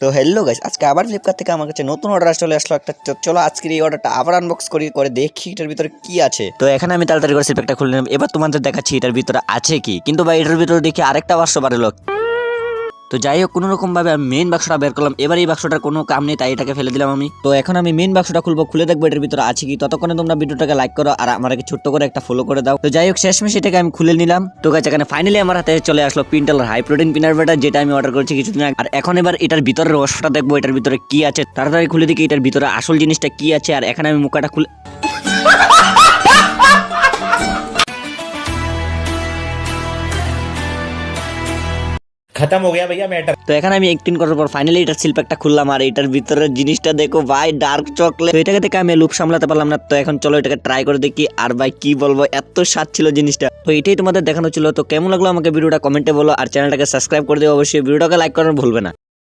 তো hello guys আজকে আবার ফ্লিপকার্ট থেকে আমার কাছে নতুন অর্ডার চলে আসলো একটা। চলো আজকের এই অর্ডারটা আবার আনবক্স করি, করে দেখি এটার ভিতরে কি আছে। তো এখানে আমি তাড়াতাড়ি করে স্লিপটা খুলে নিলাম এবার তোমাদের দেখাচ্ছি এটার ভিতরে আছে কি। কিন্তু ভাই, এটার ভিতরে দেখি আরেকটা বাক্স বাড়লো তো যাই হোক কোনো রকম ভাবে আমি মেন বাক্সটা বের করলাম। এবার এই বাক্সটার কোনো কাম নেই, তাই এটাকে ফেলে দিলাম আমি। তো এখন আমি মেন বাক্সটা খুলবো, খুলে দেখব এটার ভিতরে আছে কি। ততক্ষণে তোমরা ভিডিওটাকে লাইক করো আর আমাকে ছোট্ট করে একটা ফলো করে দাও। তো যাই হোক, শেষমেশ এটাকে আমি খুলে নিলাম। তো গাছ এখানে ফাইনালি আমার হাতে চলে আসলো Pintola high protein peanut butter যেটা আমি অর্ডার করেছি কিছুদিন আগে। আর এখন এবার এটার ভিতরে রসটা দেখব, এটার ভিতরে কি আছে। তাড়াতাড়ি খুলে দেখি এটার ভিতরে আসল জিনিসটা কি আছে। আর এখানে আমি মুখাটা খুলে খতম হয়ে গিয়া ভাইয়া ম্যাটার তো এখানে আমি একদিন করার পর ফাইনালি এটার শিল্প একটা খুললাম আর এটার ভিতরের জিনিসটা দেখো, ভাই ডার্ক চকলেট তো এটাকে দেখে আমি লুপ সামলাতে পারলাম না। তো এখন চলো এটাকে ট্রাই করে দেখি আর ভাই, কি বলব, এত স্বাদ ছিল জিনিসটা। তো এটাই তোমাদের দেখানো ছিল। তো কেমন লাগল আমাকে ভিডিওটা কমেন্টে বলো। আর চ্যানেলটাকে সাবস্ক্রাইব করে দিও। অবশ্যই ভিডিওটাকে লাইক করার ভুলবে না।